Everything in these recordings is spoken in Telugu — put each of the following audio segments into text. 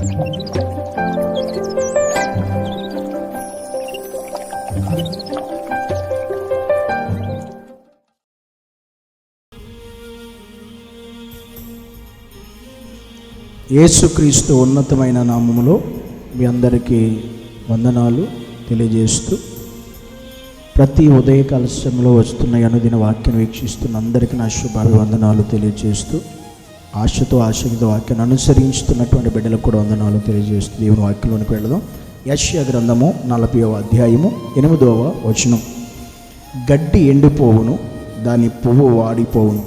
యేసుక్రీస్తు ఉన్నతమైన నామములో మీ అందరికీ వందనాలు తెలియజేస్తూ ప్రతి ఉదయకాల సమయంలో వస్తున్న అనుదిన వాక్యం వీక్షిస్తున్న అందరికీ నా శుభాభివందనాలు తెలియజేస్తూ ఆశతో ఆశతో వాక్యాన్ని అనుసరించుతున్నటువంటి బిడ్డలకు కూడా వందనాలు తెలియజేస్తూ దేవుని వాక్యంలోనికి వెళదాం. యశ్య గ్రంథము నలభైవ అధ్యాయము ఎనిమిదవ వచనం. గడ్డి ఎండిపోవును దాని పువ్వు వాడిపోవును.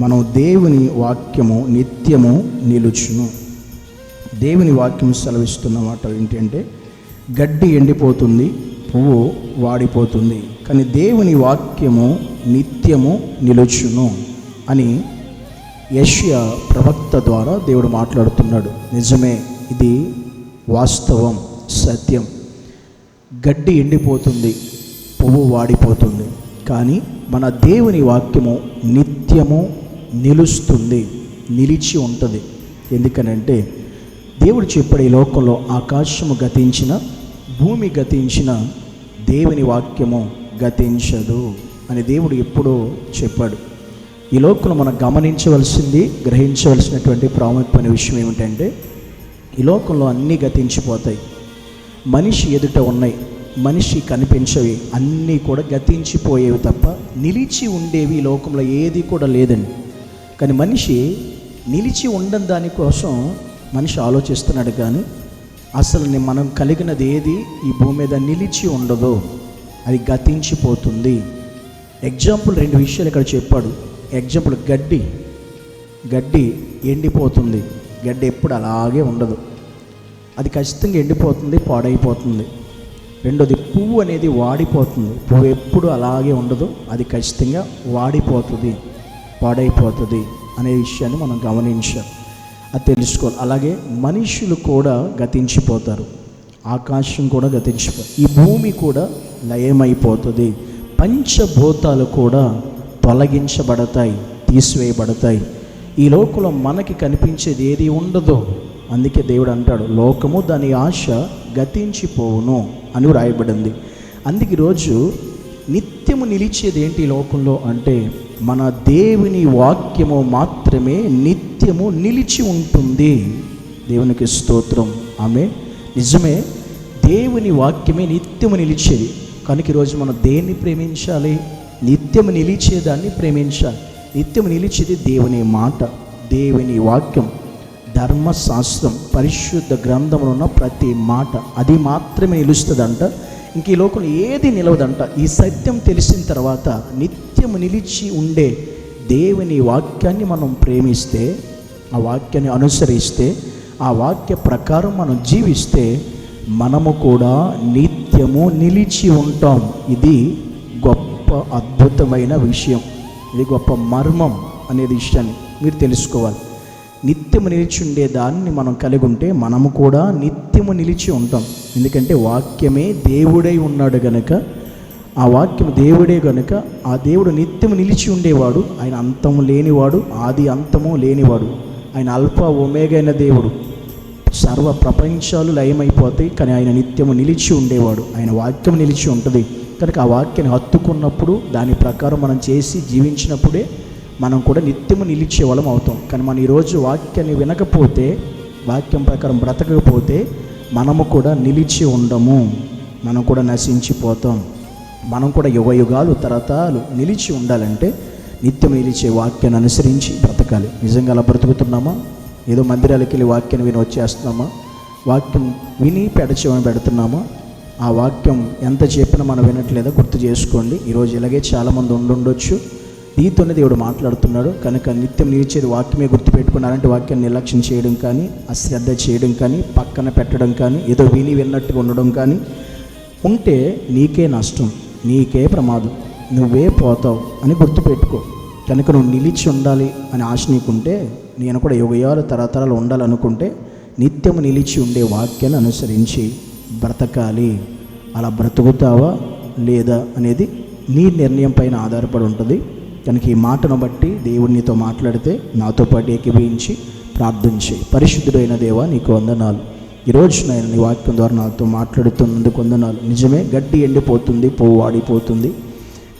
మనం దేవుని వాక్యము నిత్యము నిలుచును. దేవుని వాక్యం సెలవిస్తున్న మాట ఏంటంటే గడ్డి ఎండిపోతుంది పువ్వు వాడిపోతుంది. కానీ దేవుని వాక్యము నిత్యము నిలుచును అని యష్య ప్రవక్త ద్వారా దేవుడు మాట్లాడుతున్నాడు. నిజమే ఇది వాస్తవం సత్యం. గడ్డి ఎండిపోతుంది పువ్వు వాడిపోతుంది. కానీ మన దేవుని వాక్యము నిత్యము నిలుస్తుంది నిలిచి ఉంటుంది. ఎందుకనంటే దేవుడు చెప్పాడు ఈ లోకంలో ఆకాశము గతించిన భూమి గతించిన దేవుని వాక్యము గతించదు అని దేవుడు ఎప్పుడో చెప్పాడు. ఈ లోకంలో మనం గమనించవలసింది గ్రహించవలసినటువంటి ప్రాముఖ్యమైన విషయం ఏమిటంటే ఈ లోకంలో అన్నీ గతించిపోతాయి. మనిషి ఎదుట ఉన్నాయి మనిషి కనిపించవి అన్నీ కూడా గతించిపోయేవి తప్ప నిలిచి ఉండేవి ఈ లోకంలో ఏది కూడా లేదండి. కానీ మనిషి నిలిచి ఉండని దానికోసం మనిషి ఆలోచిస్తున్నాడు కానీ అసలు మనం కలిగినది ఏది? ఈ భూమి మీద నిలిచి ఉండదు. అది గతించిపోతుంది. ఎగ్జాంపుల్ రెండు విషయాలు ఇక్కడ చెప్పాడు. ఎగ్జాంపుల్ గడ్డి. గడ్డి ఎండిపోతుంది. గడ్డి ఎప్పుడు అలాగే ఉండదు. అది ఖచ్చితంగా ఎండిపోతుంది పాడైపోతుంది. రెండోది పువ్వు అనేది వాడిపోతుంది. పువ్వు ఎప్పుడు అలాగే ఉండదు. అది ఖచ్చితంగా వాడిపోతుంది పాడైపోతుంది అనే విషయాన్ని మనం గమనించాం. అది తెలుసుకోవాలి. అలాగే మనుషులు కూడా గతించిపోతారు. ఆకాశం కూడా గతించిపోతుంది ఈ భూమి కూడా లయమైపోతుంది. పంచభూతాలు కూడా తొలగించబడతాయి తీసివేయబడతాయి. ఈ లోకంలో మనకి కనిపించేది ఏది ఉండదు. అందుకే దేవుడు అంటాడు లోకము దాని ఆశ గతించిపోవును అని వ్రాయబడింది. అందుకే ఈరోజు నిత్యము నిలిచేది ఏంటి లోకంలో అంటే మన దేవుని వాక్యము మాత్రమే నిత్యము నిలిచి ఉంటుంది. దేవునికి స్తోత్రం. ఆమె నిజమే దేవుని వాక్యమే నిత్యము నిలిచేది. కనుక ఈరోజు మనం దేన్ని ప్రేమించాలి? నిత్యము నిలిచేదాన్ని ప్రేమించాలి. నిత్యము నిలిచేది దేవుని మాట దేవుని వాక్యం ధర్మశాస్త్రం పరిశుద్ధ గ్రంథంలో ఉన్న ప్రతి మాట. అది మాత్రమే నిలుస్తుందంట. ఇంక ఈ లోకంలో ఏది నిలవదంట. ఈ సత్యం తెలిసిన తర్వాత నిత్యము నిలిచి ఉండే దేవుని వాక్యాన్ని మనం ప్రేమిస్తే ఆ వాక్యాన్ని అనుసరిస్తే ఆ వాక్య ప్రకారం మనం జీవిస్తే మనము కూడా నిత్యము నిలిచి ఉంటాం. ఇది గొప్ప గొప్ప అద్భుతమైన విషయం. ఇది గొప్ప మర్మం అనే విషయాన్ని మీరు తెలుసుకోవాలి. నిత్యము నిలిచి ఉండే దాన్ని మనం కలిగి ఉంటే మనము కూడా నిత్యము నిలిచి ఉంటాం. ఎందుకంటే వాక్యమే దేవుడై ఉన్నాడు గనుక ఆ వాక్యం దేవుడే గనుక ఆ దేవుడు నిత్యము నిలిచి ఉండేవాడు. ఆయన అంతము లేనివాడు ఆది అంతము లేనివాడు. ఆయన అల్ప ఒమేగైన దేవుడు. సర్వ ప్రపంచాలు లయమైపోతాయి కానీ ఆయన నిత్యము నిలిచి ఉండేవాడు. ఆయన వాక్యం నిలిచి ఉంటుంది. కనుక ఆ వాక్యాన్ని హత్తుకున్నప్పుడు దాని ప్రకారం మనం చేసి జీవించినప్పుడే మనం కూడా నిత్యము నిలిచే వాళ్ళం అవుతాం. కానీ మనం ఈరోజు వాక్యాన్ని వినకపోతే వాక్యం ప్రకారం బ్రతకకపోతే మనము కూడా నిలిచి ఉండము. మనం కూడా నశించిపోతాం. మనం కూడా యుగ యుగాలు తరతాలు నిలిచి ఉండాలంటే నిత్యం నిలిచే వాక్యాన్ని అనుసరించి బ్రతకాలి. నిజంగా అలా బ్రతుకుతున్నామా? ఏదో మందిరాలకు వెళ్ళి వాక్యాన్ని విని వచ్చేస్తున్నామా? వాక్యం విని పెడచేమని పెడుతున్నామా? ఆ వాక్యం ఎంత చెప్పినా మనం వినట్లేదో గుర్తు చేసుకోండి. ఈరోజు ఇలాగే చాలామంది ఉండుండొచ్చు. నీతోనే దేవుడు మాట్లాడుతున్నాడు. కనుక నిత్యం నిలిచేది వాక్యమే గుర్తుపెట్టుకున్నారంటే వాక్యాన్ని నిర్లక్ష్యం చేయడం కానీ అశ్రద్ధ చేయడం కానీ పక్కన పెట్టడం కానీ ఏదో విని విన్నట్టుగా ఉండడం కానీ ఉంటే నీకే నష్టం నీకే ప్రమాదం నువ్వే పోతావు అని గుర్తుపెట్టుకో. కనుక నువ్వు నిలిచి ఉండాలి అని ఆశ నీకుంటే నేను కూడా యుగయాలు తరతరాలు ఉండాలనుకుంటే నిత్యం నిలిచి ఉండే వాక్యాన్ని అనుసరించి బ్రతకాలి. అలా బ్రతుకుతావా లేదా అనేది నీ నిర్ణయం పైన ఆధారపడి ఉంటుంది. కనుక ఈ మాటను బట్టి దేవుడు నీతో మాట్లాడితే నాతో పాటు ఏకీభవించి ప్రార్థన చేయి పరిశుద్ధుడైన దేవా నీకు వందనాలు. ఈరోజు నేను నీ వాక్యం ద్వారా నాతో మాట్లాడుతున్నందుకు వందనాలు. నిజమే గడ్డి ఎండిపోతుంది పువ్వు వాడిపోతుంది.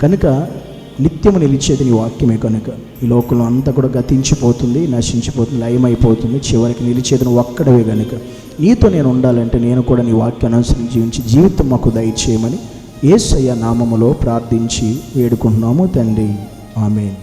కనుక నిత్యము నిలిచేది నీ వాక్యమే కనుక. ఈ లోకంలో అంతా కూడా గతించిపోతుంది నశించిపోతుంది లయమైపోతుంది. చివరికి నిలిచేది నువ్వు ఒక్కడవే కనుక నీతో నేను ఉండాలంటే నేను కూడా నీ వాక్యాన్ని అనుసరించి జీవించి జీవితం మాకు దయచేయమని ఏసయ్య నామములో ప్రార్థించి వేడుకుంటున్నాము తండ్రి. ఆమె